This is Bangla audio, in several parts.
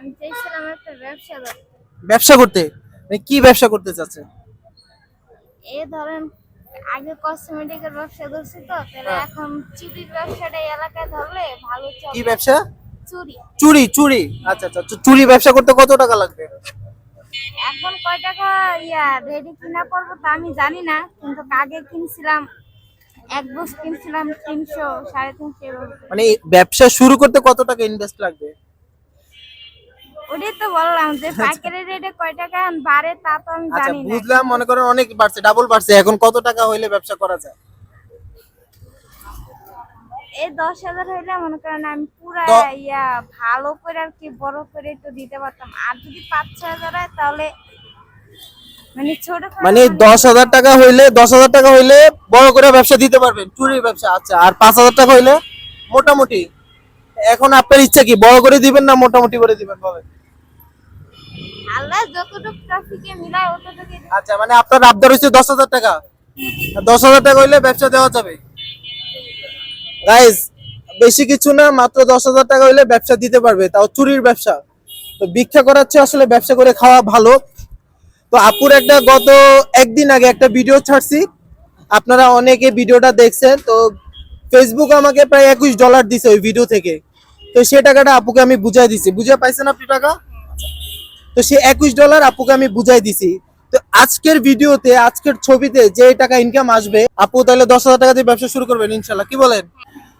আমি চাইছিলাম একটা ব্যবসা করতে ব্যবসা করতে? মানে কি ব্যবসা করতে চাচ্ছেন? এই ধরেন আগে কসমেটিকের ব্যবসা করছি তো তাহলে হ্যাঁ। এখন চুরির ব্যবসাটা এলাকায় ধরলে ভালো কি ব্যবসা? চুরি। চুরি চুরি। আচ্ছা আচ্ছা চুরি ব্যবসা করতে কত টাকা লাগবে? এখন কয় টাকা? ইয়া রেডি কিনা পড়ব তা আমি জানি না কিন্তু আগে কিনছিলাম এক বস কিনছিলাম তিনশো সাড়ে তিনশো মানে ব্যবসা শুরু করতে কত টাকা ইনভেস্ট লাগবে? ওটাই তো বললাম যে পাইকারি রেটে কয় টাকা বাড়ে তা তো আমি আচ্ছা জানি না। বুঝলাম মনে করেন অনেক বাড়ছে ডাবল বাড়ছে এখন কত টাকা হইলে ব্যবসা করা যায়? এই দশ হাজার হইলে মনে করেন আমি পুরা ইয়া ভালো করে আর কি বড় করে তো দিতে পারতাম। আর যদি পাঁচ ছ হাজার হয় তাহলে মানে ছোট মানে দশ হাজার টাকা হইলে দশ হাজার টাকা হইলে বড় করে ব্যবসা দিতে পারবেন চুরির ব্যবসা আচ্ছা আর পাঁচ হাজার টাকা হইলে মোটামুটি এখন আপনার ইচ্ছা কি বড় করে দিবেন না মোটামুটি করে দিবেন বলেন আচ্ছা মানে আপনার আবদার হচ্ছে দশ হাজার টাকা। দশ হাজার টাকা হইলে ব্যবসা দেওয়া যাবে। গাইজ বেশি কিছু না, মাত্র দশ হাজার টাকা হইলে ব্যবসা দিতে পারবে। তাও চুরির ব্যবসা। তো ভিক্ষা করাচ্ছে আসলে ব্যবসা করে খাওয়া ভালো। তো আপুর একটা গত একদিন আগে একটা ভিডিও ছাড়ছি। আপনারা অনেকে ভিডিওটা দেখছেন। তো ফেসবুক আমাকে প্রায় একুশ ডলার দিছে ওই ভিডিও থেকে। তো সেই টাকাটা আপুকে আমি বুঝাই দিছি। বুঝে পাইছেন আপনি টাকা? তো সে একুশ ডলার আপুকে আমি বুঝাই দিছি। তো আজকের ভিডিওতে, আজকের ছবিতে যে টাকা ইনকাম আসবে, আপু তাহলে দশ হাজার টাকা দিয়ে ব্যবসা শুরু করবেন ইনশাল্লাহ। কি বলেন?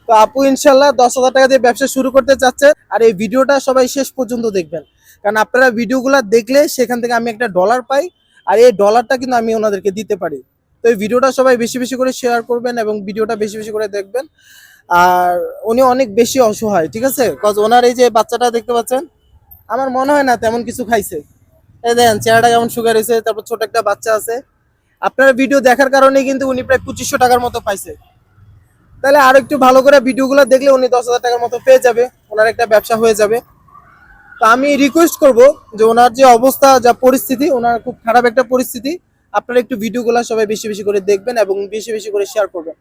তো আপু ইনশাল্লাহ দশ হাজার টাকা দিয়ে ব্যবসা শুরু করতে চাচ্ছে আর এই ভিডিওটা সবাই শেষ পর্যন্ত দেখবেন। কারণ আপনারা ভিডিওগুলো দেখলে সেখান থেকে আমি একটা ডলার পাই আর এই ডলারটা কিন্তু আমি ওনাদেরকে দিতে পারি। তো এই ভিডিওটা সবাই বেশি বেশি করে শেয়ার করবেন এবং ভিডিওটা বেশি বেশি করে দেখবেন। আর উনি অনেক বেশি অসহায়, ঠিক আছে? কজ ওনার এই যে বাচ্চাটা দেখতে পাচ্ছেন আমার মনে হয় না তেমন কিছু খাইছে। এই দেখেন, চেহারাটা কেমন সুগার হয়েছে তারপর ছোট একটা বাচ্চা আছে। আপনার ভিডিও দেখার কারণে কিন্তু উনি প্রায় পঁচিশশো টাকার মতো পাইছে। তাহলে আরও একটু ভালো করে ভিডিওগুলো দেখলে উনি দশ হাজার টাকার মতো পেয়ে যাবে, ওনার একটা ব্যবসা হয়ে যাবে। তো আমি রিকোয়েস্ট করব যে ওনার যে অবস্থা, যা পরিস্থিতি, ওনার খুব খারাপ একটা পরিস্থিতি, আপনারা একটু ভিডিওগুলো সবাই বেশি বেশি করে দেখবেন এবং বেশি বেশি করে শেয়ার করবেন।